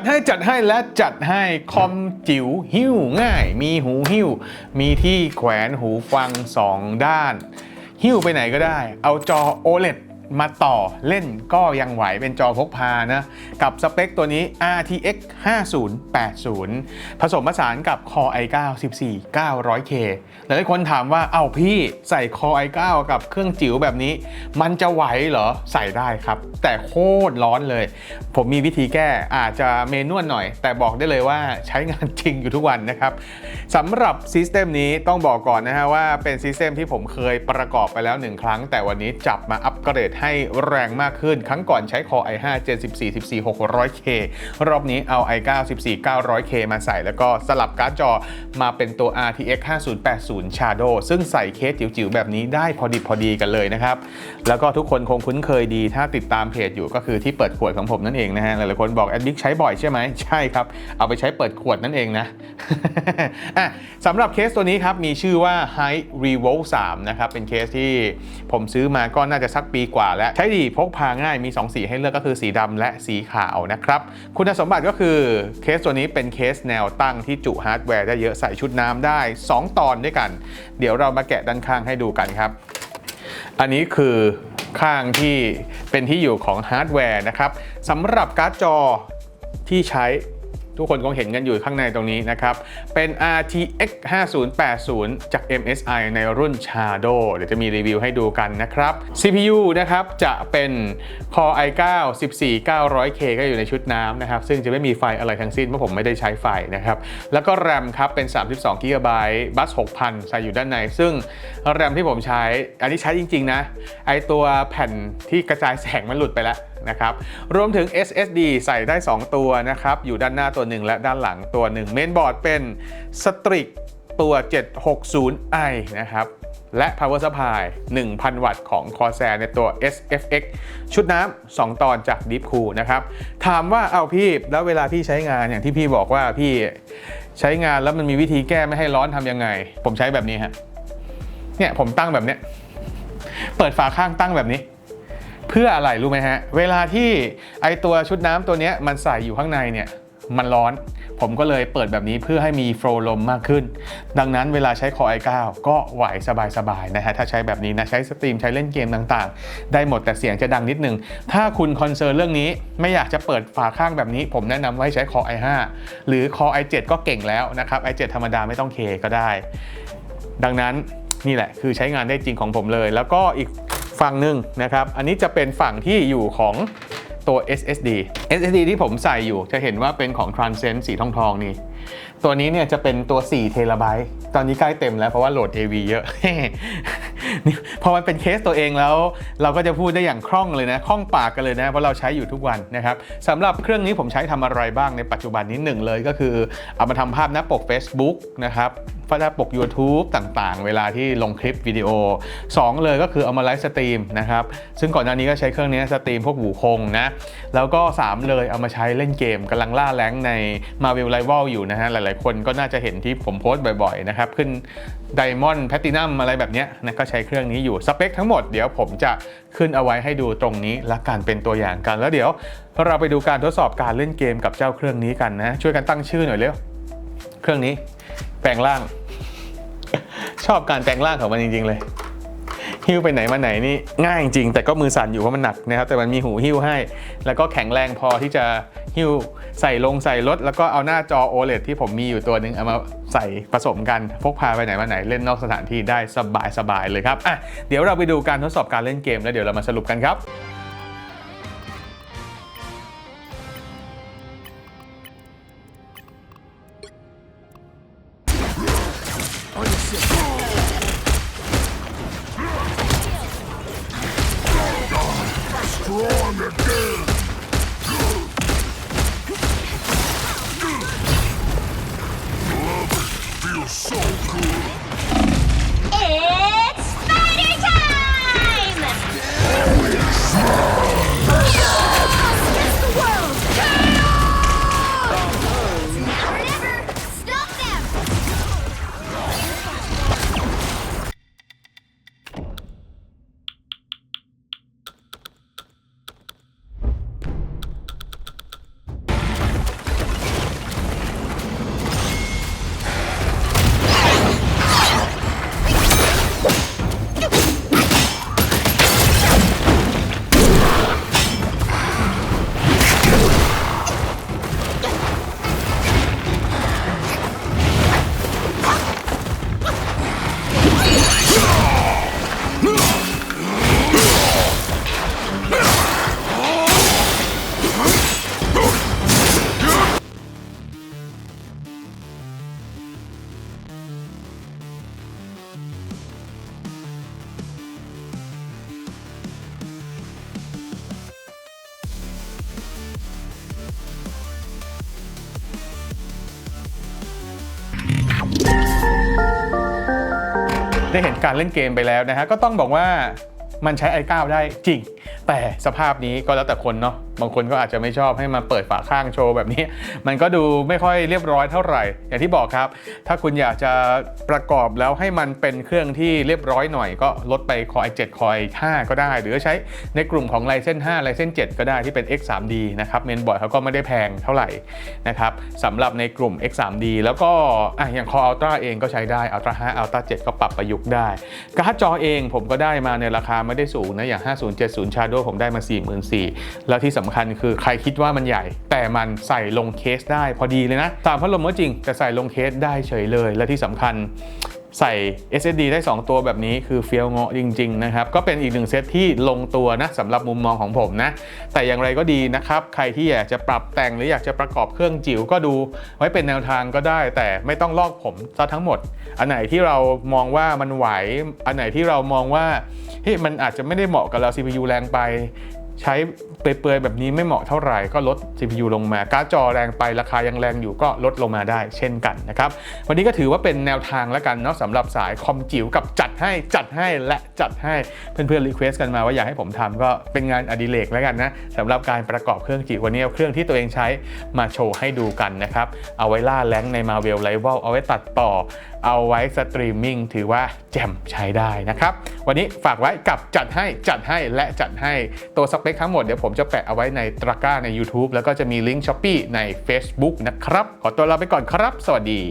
ดให้จัดให้และจัดให้คอมจิ๋วหิ้วง่าย มีหูหิ้ว มีที่แขวนหูฟังสองด้าน หิ้วไปไหนก็ได้ เอาจอ OLED มาต่อเล่นก็ยังไหวเป็นจอพกพานะกับสเปคตัวนี้ RTX 5080 ผสมผสานกับ Core i9 14 900K หลายคนถามว่าเอ้าพี่ใส่ Core i9 กับเครื่องจิ๋วแบบนี้ มันจะไหวเหรอใส่ได้ครับ แต่โคตรร้อนเลย ผมมีวิธีแก้อาจจะเมนวลหน่อย แต่บอกได้เลยว่าใช้งานจริงอยู่ทุกวันนะครับสำหรับซิสเต็มนี้ต้องบอกก่อนนะฮะว่าเป็นซิสเต็มที่ผมเคยประกอบไปแล้วหนึ่งครั้ง แต่วันนี้จับมาอัปเกรดให้แรงมากขึ้น ครั้งก่อนใช้ Core i5 74 14 600K รอบนี้เอา i9 14 900K มาใส่แล้วก็สลับการ์ดจอมาเป็นตัว RTX 5080 Shadow ซึ่งใส่เคสจิ๋วๆ แบบนี้ได้พอดีพอดีกันเลยนะครับ แล้วก็ทุกคนคงคุ้นเคยดีถ้าติดตามเพจอยู่ก็คือที่เปิดขวดของผมนั่นเองนะฮะ หลายๆคนบอกแอดบิ๊กใช้บ่อยใช่ไหมใช่ครับ เอาไปใช้เปิดขวดนั่นเองนะะสำหรับเคสตัวนี้ครับ มีชื่อว่า High Revolt 3นะครับเป็นเคสที่ผมซื้อมาก็น่าจะสักปีกว่าแล้วใช้ดีพกพาง่ายมี 2 สีให้เลือกก็คือสีดำและสีขาวนะครับคุณสมบัติก็คือเคสตัวนี้เป็นเคสแนวตั้งที่จุฮาร์ดแวร์ได้เยอะใส่ชุดน้ำได้ 2 ตอนด้วยกัน เดี๋ยวเรามาแกะด้านข้างให้ดูกันครับ อันนี้คือข้างที่เป็นที่อยู่ของฮาร์ดแวร์นะครับสำหรับการ์ดจอที่ใช้ ทุกคนคงเห็นกันอยู่ข้างในตรงนี้นะครับ เป็น RTX 5080 จาก MSI ในรุ่น Shadow เดี๋ยวจะมีรีวิวให้ดูกันนะครับ CPU นะครับจะเป็น Core i9 14 900K ก็อยู่ในชุดน้ำนะครับ ซึ่งจะไม่มีไฟอะไรทั้งสิ้นเพราะผมไม่ได้ใช้ไฟนะครับ แล้วก็ RAM ครับเป็น 32 GB บัส 6,000 ใส่อยู่ด้านใน ซึ่ง RAM ที่ผมใช้ อันนี้ใช้จริง ๆ นะ ไอตัวแผ่นที่กระจายแสงมันหลุดไปแล้ว นะครับ รวมถึง SSD ใส่ได้ 2 ตัวนะครับ อยู่ด้านหน้าตัวหนึ่งและด้านหลังตัวหนึ่งเมนบอร์ดเป็น Strix ตัว 760i นะครับ และ Power Supply 1,000 วัตต์ของ Corsair ในตัว SFX ชุดน้ำ 2 ตอนจาก Deep Cool นะครับ ถามว่าเอาพี่แล้วเวลาพี่ใช้งานอย่างที่พี่บอกว่าพี่ใช้งานแล้วมันมีวิธีแก้ไม่ให้ร้อนทำยังไง ผมใช้แบบนี้ฮะเนี่ยผมตั้งแบบเนี้ยเปิดฝาข้างตั้งแบบนี้ เพื่ออะไรรู้ไหมฮะ เวลาที่ไอตัวชุดน้ำตัวเนี้ยมันใส่อยู่ข้างในเนี่ยมันร้อน ผมก็เลยเปิดแบบนี้เพื่อให้มีโฟล์ลมมากขึ้น ดังนั้นเวลาใช้ Core i9 ก็ไหวสบายๆนะฮะ ถ้าใช้แบบนี้นะ ใช้สตรีมใช้เล่นเกมต่างๆ ได้หมดแต่เสียงจะดังนิดนึง ถ้าคุณคอนเซิร์นเรื่องนี้ไม่อยากจะเปิดฝาข้างแบบนี้ ผมแนะนำว่าให้ใช้ Core i5 หรือ Core i7 ก็เก่งแล้วนะครับ i7 ธรรมดาไม่ต้องเคก็ได้ ดังนั้นนี่แหละคือใช้งานได้จริงของผมเลย แล้วก็อีก ฝั่งหนึ่งนะครับ อันนี้จะเป็นฝั่งที่อยู่ของตัว SSD SSD ที่ผมใส่อยู่จะเห็นว่าเป็นของ Transcend สีทองทองนี่ ตัวนี้เนี่ยจะเป็นตัว4เทราไบต์ตอนนี้ใกล้เต็มแล้วเพราะว่าโหลด AV เยอะ นี่พอมันเป็นเคสตัวเองแล้ว เราก็จะพูดได้อย่างคล่องเลยนะคล่องปากกันเลยนะเพราะเราใช้อยู่ทุกวันนะครับสำหรับเครื่องนี้ผมใช้ทำอะไรบ้างในปัจจุบันนี้หนึ่งเลยก็คือ เอามาทำภาพหน้าปก Facebook นะครับหน้าปก YouTube ต่างๆ เวลาที่ลงคลิปวิดีโอ 2 เลยก็คือเอามาไลฟ์สตรีมนะครับ ซึ่งก่อนหน้านี้ก็ใช้เครื่องนี้สตรีมพวกหูคงนะ แล้วก็ 3 เลยเอามาใช้เล่นเกมกำลังล่าแรงใน Marvel Rival อยู่นะฮะ หลายๆคนก็น่าจะเห็นที่ผมโพสต์บ่อยๆนะครับ ขึ้น Diamond Platinum อะไรแบบเนี้ยนะก็ใช้เครื่องนี้อยู่สเปคทั้งหมดเดี๋ยวผมจะขึ้นเอาไว้ให้ดูตรงนี้และการเป็นตัวอย่างกัน แล้วเดี๋ยวเราไปดูการทดสอบการเล่นเกมกับเจ้าเครื่องนี้กันนะ ช่วยกันตั้งชื่อหน่อยเร็วเครื่องนี้ แปลงร่าง ชอบการแปลงร่างของมันจริง ๆ เลยหิ้วไปไหนมาไหนนี่ง่ายจริงแต่ก็มือสั่นอยู่เพราะมันหนักนะครับแต่มันมีหูหิ้วให้ แล้วก็แข็งแรงพอที่จะหิ้ว ใส่ลงใส่รถแล้วก็เอาหน้าจอ OLED ที่ผมมีอยู่ตัวหนึ่งเอามาใส่ผสมกันพกพาไปไหนมาไหนเล่นนอกสถานที่ได้สบายสบายๆเลยครับอะเดี๋ยวเราไปดูการทดสอบการเล่นเกมแล้วเดี๋ยวเรามาสรุปกันครับ ได้เห็นการเล่นเกมไปแล้วนะฮะก็ต้องบอกว่ามันใช้ i9 ได้จริง แต่สภาพนี้ก็แล้วแต่คนเนาะบางคนก็อาจจะไม่ชอบให้มาเปิดฝาข้างโชว์แบบนี้ มันก็ดูไม่ค่อยเรียบร้อยเท่าไหร่ อย่างที่บอกครับ ถ้าคุณอยากจะประกอบแล้วให้มันเป็นเครื่องที่เรียบร้อยหน่อย ก็ลดไป Core i7 Core i5 ก็ได้ หรือใช้ในกลุ่มของ Ryzen 5 Ryzen 7ก็ได้ที่เป็น X3D นะครับเมนบอร์ดเขาก็ไม่ได้แพงเท่าไหร่นะครับสำหรับในกลุ่ม X3D แล้วก็อะอย่าง Core Ultra เองก็ใช้ได้ Ultra 5 Ultra 7 ก็ปรับประยุกต์ได้การ์ดจอเองผมก็ได้มาในราคาไม่ได้สูงนะอย่าง 5070 Shadow ผมได้มา 44,000แล้วที่สำคัญคือใครคิดว่ามันใหญ่ แต่มันใส่ลงเคสได้พอดีเลยนะ ตามพัดลมก็จริงแต่ใส่ลงเคสได้เฉยเลย และที่สำคัญ ใส่ SSD ได้ 2 ตัวแบบนี้คือเฟี้ยวเงาะจริง ๆ นะครับ ก็เป็นอีกหนึ่งเซตที่ลงตัวนะสำหรับมุมมองของผมนะ แต่อย่างไรก็ดีนะครับ ใครที่อยากจะปรับแต่งหรืออยากจะประกอบเครื่องจิ๋วก็ดู ไว้เป็นแนวทางก็ได้ แต่ไม่ต้องลอกผมซะทั้งหมด อันไหนที่เรามองว่ามันไหว อันไหนที่เรามองว่าเฮ้ยมันอาจจะไม่ได้เหมาะกับเรา CPU แรงไป ใช้เปลือยๆแบบนี้ไม่เหมาะเท่าไหร่ก็ลด CPU ลงมา การ์ดจอแรงไปราคายังแรงอยู่ก็ลดลงมาได้เช่นกันนะครับ วันนี้ก็ถือว่าเป็นแนวทางแล้วกันเนาะสำหรับสายคอมจิ๋วกับจัดให้จัดให้และจัดให้เพื่อนๆรีเควสกันมาว่าอยากให้ผมทำก็เป็นงานอดิเรกแล้วกันนะสำหรับการประกอบเครื่องจิ๋ววันนี้เอาเครื่องที่ตัวเองใช้มาโชว์ให้ดูกันนะครับเอาไว้ล่าแรงใน Marvel Rival เอาไว้ตัดต่อ เอาไว้สตรีมมิ่งถือว่าแจ่มใช้ได้นะครับ วันนี้ฝากไว้กับจัดให้จัดให้และจัดให้ตัวสเปคทั้งหมดเดี๋ยวผมจะแปะเอาไว้ในตะกร้าใน YouTube แล้วก็จะมีลิงก์ช้อปปีใน Facebook นะครับ ขอตัวลาไปก่อนครับ สวัสดี